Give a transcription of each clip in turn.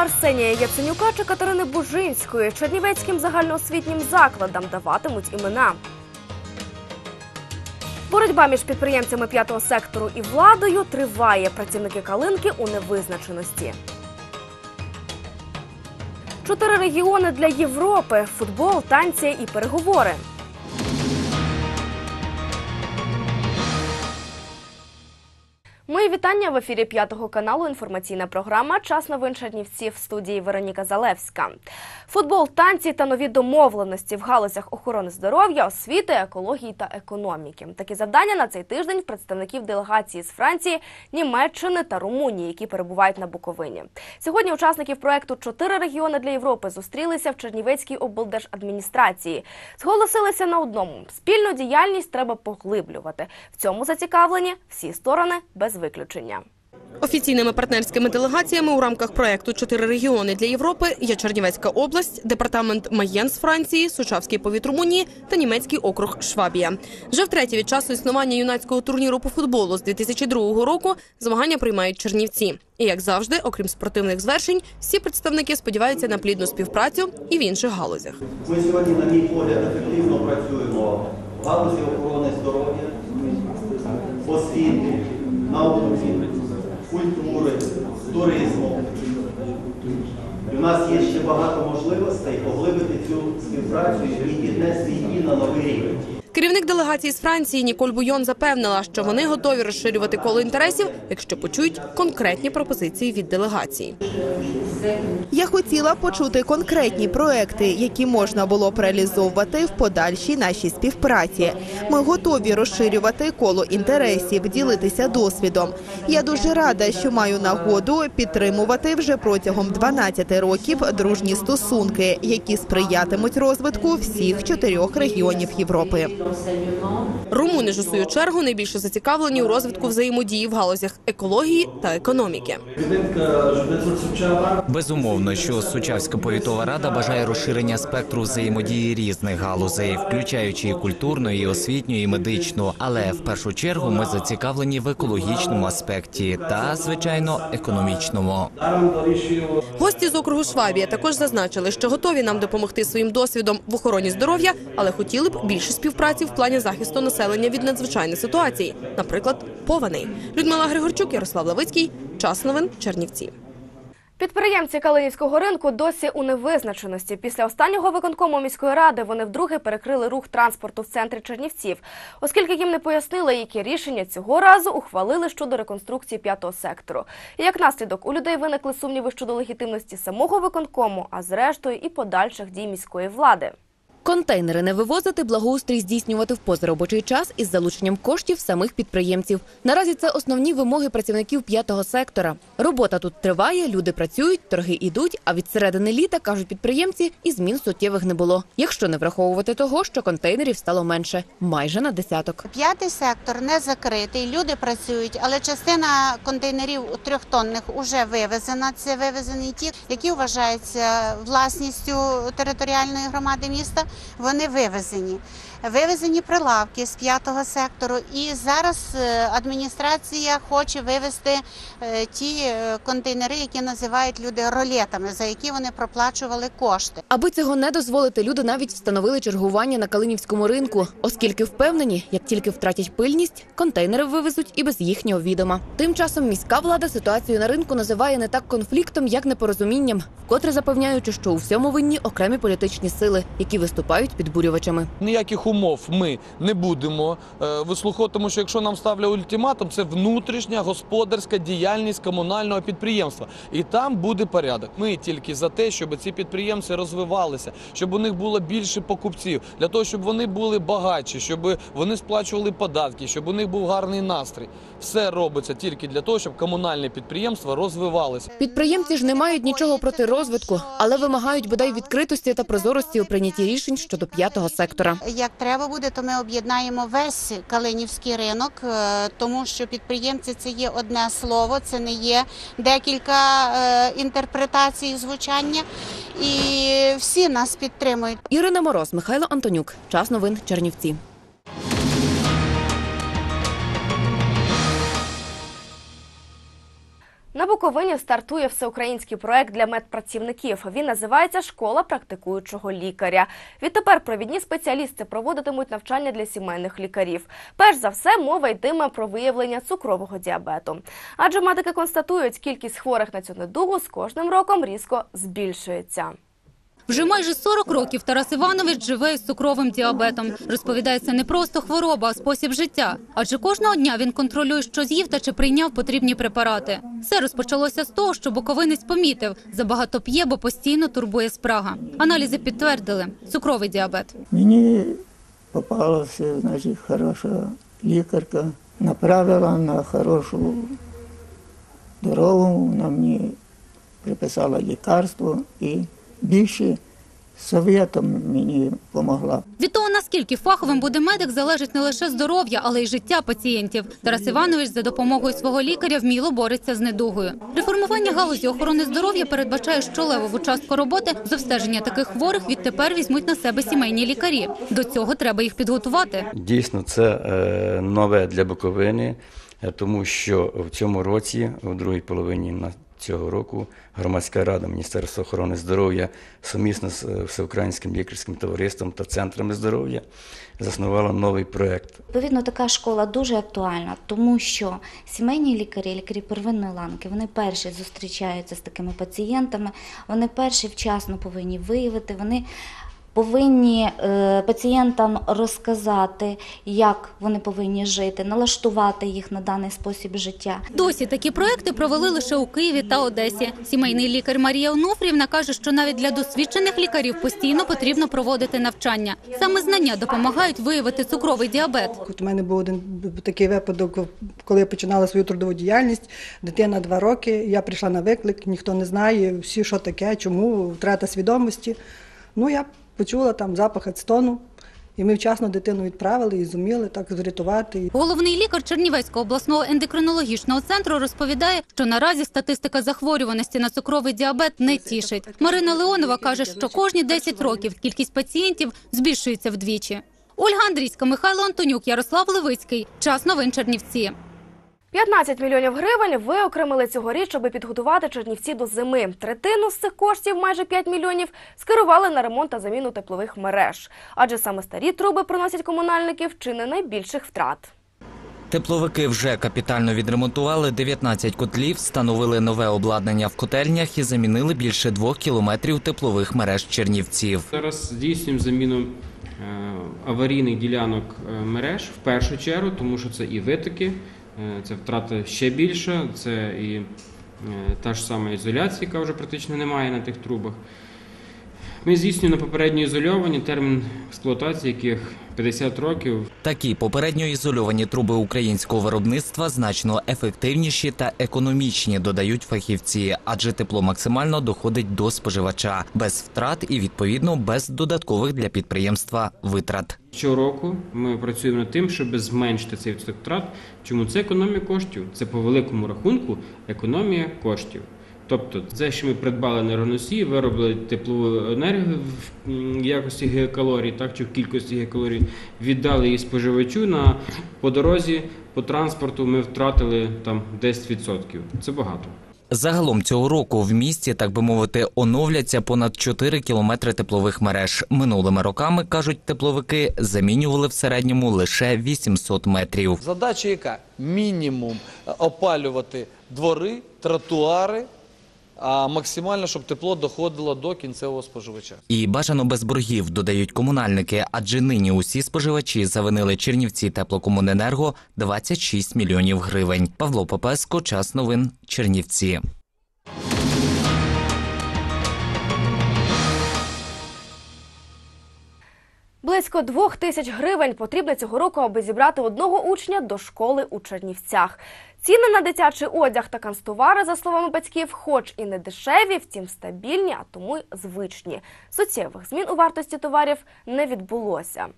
Арсенія Яценюка чи Катерини Бужинської чернівецьким загальноосвітнім закладам даватимуть імена. Боротьба між підприємцями п'ятого сектору і владою триває. Працівники калинки у невизначеності. Чотири регіони для Європи: футбол, танці і переговори. Мої вітання в ефірі п'ятого каналу. Інформаційна програма Час новин Чернівців в студії Вероніка Залевська. Футбол, танці та нові домовленості в галузях охорони здоров'я, освіти, екології та економіки. Такі завдання на цей тиждень в представників делегації з Франції, Німеччини та Румунії, які перебувають на Буковині. Сьогодні учасників проекту Чотири регіони для Європи зустрілися в Чернівецькій облдержадміністрації. Зголосилися на одному: спільну діяльність треба поглиблювати. В цьому зацікавлені всі сторони без виключення. Офіційними партнерськими делегаціями у рамках проекту Чотири регіони для Європи є Чернівецька область, департамент Маєн з Франції, Сучавський повіт Румунії та німецький округ Швабія. Вже втретє від часу існування юнацького турніру по футболу з 2002 року змагання приймають Чернівці. І як завжди, окрім спортивних звершень, всі представники сподіваються на плідну співпрацю і в інших галузях. Ми сьогодні, на мій погляд, ефективно працюємо в галузі охорони здоров'я, освіти, науки, культури, туризму. І в нас є ще багато можливостей поглибити цю співпрацю і піднести її на новий рівень. Керівник делегації з Франції Ніколь Буйон запевнила, що вони готові розширювати коло інтересів, якщо почують конкретні пропозиції від делегації. Я хотіла почути конкретні проекти, які можна було б реалізовувати в подальшій нашій співпраці. Ми готові розширювати коло інтересів, ділитися досвідом. Я дуже рада, що маю нагоду підтримувати вже протягом 12 років дружні стосунки, які сприятимуть розвитку всіх чотирьох регіонів Європи. Румуни ж у свою чергу найбільше зацікавлені у розвитку взаємодії в галузях екології та економіки. Безумовно, що Сучавська повітова рада бажає розширення спектру взаємодії різних галузей, включаючи і культурну, і освітню, і медичну. Але в першу чергу ми зацікавлені в екологічному аспекті та, звичайно, економічному. Гості з округу Швабія також зазначили, що готові нам допомогти своїм досвідом в охороні здоров'я, але хотіли б більше співпраці в плані захисту населення від надзвичайних ситуацій, наприклад, повеней. Людмила Григорчук, Ярослав Лавицький. Час новин Чернівці. Підприємці Калинівського ринку досі у невизначеності. Після останнього виконкому міської ради вони вдруге перекрили рух транспорту в центрі Чернівців, оскільки їм не пояснили, які рішення цього разу ухвалили щодо реконструкції п'ятого сектору. І як наслідок у людей виникли сумніви щодо легітимності самого виконкому, а зрештою і подальших дій міської влади. Контейнери не вивозити, благоустрій здійснювати в позаробочий час із залученням коштів самих підприємців. Наразі це основні вимоги працівників п'ятого сектора. Робота тут триває, люди працюють, торги йдуть. А від середини літа кажуть підприємці, і змін суттєвих не було. Якщо не враховувати того, що контейнерів стало менше, майже на десяток. П'ятий сектор не закритий, люди працюють, але частина контейнерів трьохтонних вже вивезена. Це вивезені ті, які вважаються власністю територіальної громади міста. Вони вивезені. Вивезені прилавки з п'ятого сектору, і зараз е, адміністрація хоче вивезти е, ті е, контейнери, які називають люди ролетами, за які вони проплачували кошти. Аби цього не дозволити, люди навіть встановили чергування на Калинівському ринку, оскільки впевнені, як тільки втратять пильність, контейнери вивезуть і без їхнього відома. Тим часом міська влада ситуацію на ринку називає не так конфліктом, як непорозумінням, вкотре запевняючи, що у всьому винні окремі політичні сили, які виступають підбурювачами. Ніяких умов ми не будемо е, вислуховувати, тому що якщо нам ставлять ультиматум, це внутрішня господарська діяльність комунального підприємства, і там буде порядок. Ми тільки за те, щоб ці підприємці розвивалися, щоб у них було більше покупців, для того, щоб вони були багатші, щоб вони сплачували податки, щоб у них був гарний настрій. Все робиться тільки для того, щоб комунальне підприємство розвивалося. Підприємці ж не мають нічого проти розвитку, але вимагають бодай відкритості та прозорості у прийнятті рішень щодо п'ятого сектора. Як треба буде, то ми об'єднаємо весь Калинівський ринок, е, тому що підприємці це є одне слово, це не є декілька е, інтерпретацій звучання, і всі нас підтримують. Ірина Мороз, Михайло Антонюк. Час новин Чернівці. Буковині стартує всеукраїнський проект для медпрацівників. Він називається Школа практикуючого лікаря. Відтепер провідні спеціалісти проводитимуть навчання для сімейних лікарів. Перш за все, мова йтиме про виявлення цукрового діабету. Адже медики констатують, кількість хворих на цю недугу з кожним роком різко збільшується. Вже майже 40 років Тарас Іванович живе із цукровим діабетом. Розповідає, це не просто хвороба, а спосіб життя. Адже кожного дня він контролює, що з'їв та чи прийняв потрібні препарати. Все розпочалося з того, що буковинець помітив, забагато п'є, бо постійно турбує спрага. Аналізи підтвердили цукровий діабет. Мені попалася значить, хороша лікарка, направила на хорошу дорогу, вона мені приписала лікарство і більше совєтом мені допомогла. Від того, наскільки фаховим буде медик, залежить не лише здоров'я, але й життя пацієнтів. Тарас Іванович за допомогою свого лікаря вміло бореться з недугою. Реформування галузі охорони здоров'я передбачає, що левову частку роботи з обстеження таких хворих відтепер візьмуть на себе сімейні лікарі. До цього треба їх підготувати. Дійсно, це е, нове для Буковини, е, тому що в цьому році, у другій половині на цього року, громадська рада Міністерства охорони здоров'я сумісно з е, Всеукраїнським лікарським товариством та центрами здоров'я заснувала новий проект. Відповідно, така школа дуже актуальна, тому що сімейні лікарі, лікарі первинної ланки, вони перші зустрічаються з такими пацієнтами, вони перші вчасно повинні виявити, вони повинні е, пацієнтам розказати, як вони повинні жити, налаштувати їх на даний спосіб життя. Досі такі проекти провели лише у Києві та Одесі. Сімейний лікар Марія Онуфрівна каже, що навіть для досвідчених лікарів постійно потрібно проводити навчання. Саме знання допомагають виявити цукровий діабет. От у мене був один такий випадок, коли я починала свою трудову діяльність. Дитина два роки. Я прийшла на виклик, ніхто не знає, всі що таке, чому втрата свідомості. Ну я почула там запах ацетону, і ми вчасно дитину відправили і зуміли так врятувати. Головний лікар Чернівецького обласного ендокринологічного центру розповідає, що наразі статистика захворюваності на цукровий діабет не тішить. Марина Леонова каже, що кожні 10 років кількість пацієнтів збільшується вдвічі. Ольга Андрійська, Михайло Антонюк, Ярослав Левицький. Час новин Чернівці. 15 мільйонів гривень виокремили цьогоріч, щоб підготувати Чернівці до зими. Третину з цих коштів, майже 5 мільйонів, скерували на ремонт та заміну теплових мереж. Адже саме старі труби приносять комунальників чи не найбільших втрат. Тепловики вже капітально відремонтували 19 котлів, встановили нове обладнання в котельнях і замінили більше двох кілометрів теплових мереж Чернівців. Зараз здійснюємо заміну е, аварійних ділянок е, мереж в першу чергу, тому що це і витоки, це втрата ще більша, це і е, та ж сама ізоляція, яка вже практично немає на тих трубах. Ми здійснюємо попередньо ізольовані термін експлуатації, яких 50 років. Такі попередньо ізольовані труби українського виробництва значно ефективніші та економічні, додають фахівці, адже тепло максимально доходить до споживача без втрат і відповідно без додаткових для підприємства витрат. Щороку ми працюємо над тим, щоб зменшити цей втрат. Чому це економія коштів? Це по великому рахунку економія коштів. Тобто, це, що ми придбали енергоносії, виробили теплову енергію в якості гігакалорій, так чи в кількості гігакалорій, віддали її споживачу на по дорозі, по транспорту ми втратили там 10%. Це багато. Загалом цього року в місті, так би мовити, оновляться понад 4 кілометри теплових мереж. Минулими роками, кажуть тепловики, замінювали в середньому лише 800 метрів. Задача яка? Мінімум е, опалювати двори, тротуари, а максимально, щоб тепло доходило до кінцевого споживача. І бажано без боргів, додають комунальники, адже нині усі споживачі завинили Чернівці теплокомуненерго 26 мільйонів гривень. Павло Попеско, час новин Чернівці. Близько двох тисяч гривень потрібно цього року, аби зібрати одного учня до школи у Чернівцях. Ціни на дитячий одяг та канцтовари, за словами батьків, хоч і не дешеві, втім стабільні, а тому й звичні. Суттєвих змін у вартості товарів не відбулося.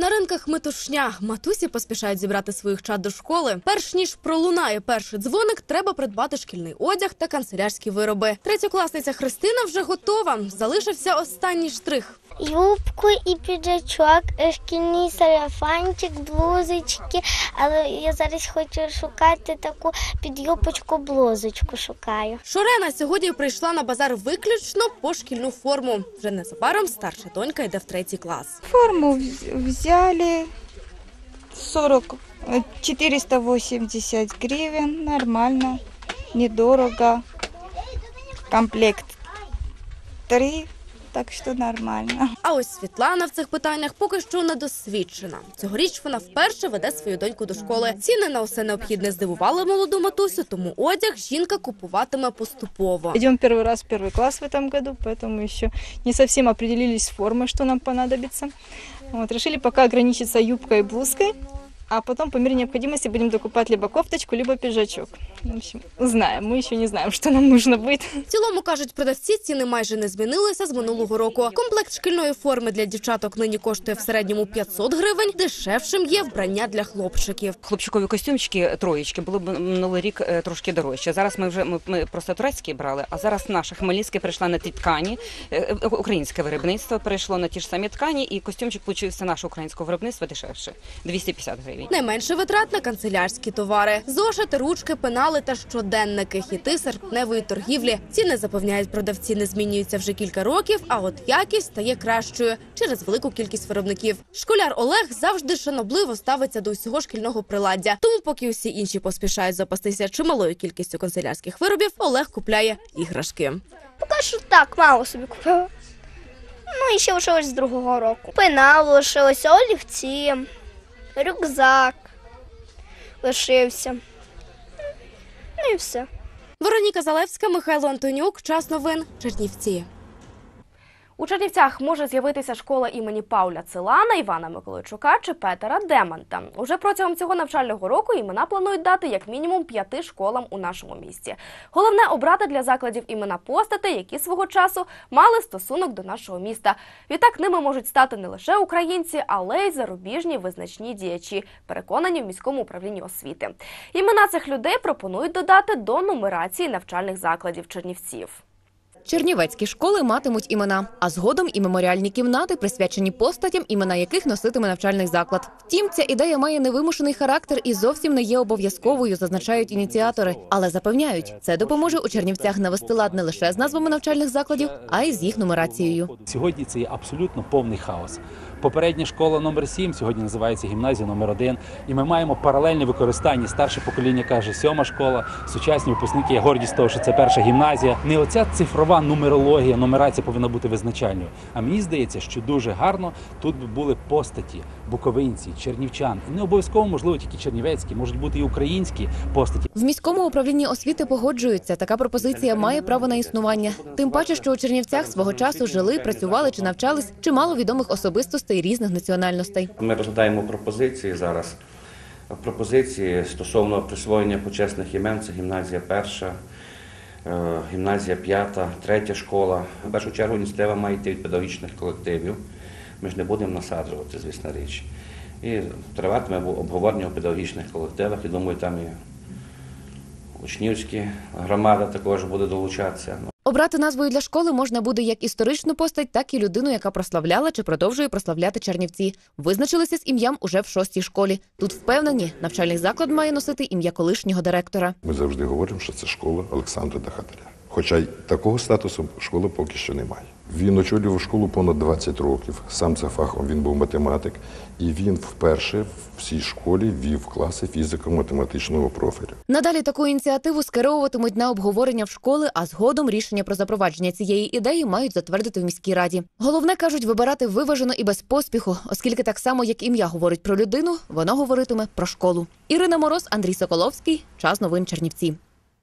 На ринках метушня матусі поспішають зібрати своїх чад до школи. Перш ніж пролунає перший дзвоник, треба придбати шкільний одяг та канцелярські вироби. Третьокласниця Христина вже готова. Залишився останній штрих. Юбку і піджачок, е, шкільний сарафанчик, блузочки. Але я зараз хочу шукати таку під юбочку блузочку шукаю. Шорена сьогодні прийшла на базар виключно по шкільну форму. Вже незабаром старша донька йде в третій клас. Форму вз- взяли 40, э, 480 гривен, нормально, недорого. Комплект 3, так что нормально. А ось Світлана в цих питаннях поки що недосвідчена. Цьогоріч вона вперше веде свою доньку до школи. Ціни на усе необхідне здивували молоду матусю, тому одяг жінка купуватиме поступово. Идем первый раз в первый класс в этом году, поэтому еще не совсем определились с формой, что нам понадобится. Вот, решили пока ограничиться юбкой и блузкой, а потом по мере необходимости будем докупать либо кофточку, либо пиджачок. В общем, узнаем, мы еще не знаем, что нам нужно будет. В цілому кажуть, продавці ціни майже не змінилися з минулого року. Комплект шкільної форми для дівчаток нині коштує в середньому 500 гривень. Дешевшим є вбрання для хлопчиків. Хлопчикові костюмчики троєчки були б минулий рік е, трошки дорожче. Зараз ми вже ми, ми просто турецькі брали, а зараз наша Хмельницьке перейшла на ті ткані. е, е, Українське виробництво перейшло на ті ж самі ткані, і костюмчик получився нашого українського виробництва дешевше 250 гривень. Найменше витрат на канцелярські товари: зошити, ручки, пенали та щоденники, хіти серпневої торгівлі. Ціни запевняють продавці, не змінюються вже кілька років, а от якість стає кращою через велику кількість виробників. Школяр Олег завжди шанобливо ставиться до усього шкільного приладдя. Тому, поки усі інші поспішають запастися чималою кількістю канцелярських виробів, Олег купляє іграшки. Поки що так, мало собі купила. Ну і ще лишилось з другого року. Пенал лишилось, олівці, рюкзак лишився. Ну і все. Вероніка Залевська, Михайло Антонюк. Час новин. Чернівці. У Чернівцях може з'явитися школа імені Пауля Целана, Івана Миколайчука чи Петера Деманта. Уже протягом цього навчального року імена планують дати як мінімум п'яти школам у нашому місті. Головне обрати для закладів імена постатей, які свого часу мали стосунок до нашого міста. Відтак ними можуть стати не лише українці, але й зарубіжні визначні діячі, переконані в міському управлінні освіти. Імена цих людей пропонують додати до нумерації навчальних закладів Чернівців. Чернівецькі школи матимуть імена, а згодом і меморіальні кімнати, присвячені постатям, імена яких носитиме навчальний заклад. Втім, ця ідея має невимушений характер і зовсім не є обов'язковою, зазначають ініціатори. Але запевняють, це допоможе у Чернівцях навести лад не лише з назвами навчальних закладів, а й з їх нумерацією. Сьогодні це є абсолютно повний хаос. Попередня школа номер 7 сьогодні називається гімназія номер 1 і ми маємо паралельне використання. Старше покоління каже сьома школа, сучасні випускники є гордість того, що це перша гімназія. Не оця цифрова нумерологія, нумерація повинна бути визначальною. А мені здається, що дуже гарно тут би були постаті, буковинці, чернівчан. І не обов'язково, можливо, тільки чернівецькі, можуть бути і українські постаті. В міському управлінні освіти погоджуються. Така пропозиція має право на існування. Тим паче, що у Чернівцях свого часу жили, працювали чи навчались чимало відомих особистостей різних національностей. Ми розглядаємо пропозиції зараз. Пропозиції стосовно присвоєння почесних імен це гімназія перша, е, гімназія п'ята, третя школа. В першу чергу ініціатива має йти від педагогічних колективів. Ми ж не будемо насаджувати, звісно річ. І триватиме обговорення у педагогічних колективах. І думаю, там і учнівські громада також буде долучатися. Обрати назвою для школи можна буде як історичну постать, так і людину, яка прославляла чи продовжує прославляти Чернівці. Визначилися з ім'ям уже в шостій школі. Тут впевнені, навчальний заклад має носити ім'я колишнього директора. Ми завжди говоримо, що це школа Олександра Дахатаря. Хоча й такого статусу школи поки що немає. Він очолював школу понад 20 років. Сам за фахом він був математик, і він вперше в цій школі вів класи фізико-математичного профілю. Надалі таку ініціативу скеровуватимуть на обговорення в школи, а згодом рішення про запровадження цієї ідеї мають затвердити в міській раді. Головне кажуть, вибирати виважено і без поспіху, оскільки так само як ім'я говорить про людину, воно говоритиме про школу. Ірина Мороз, Андрій Соколовський. Час новин Чернівці.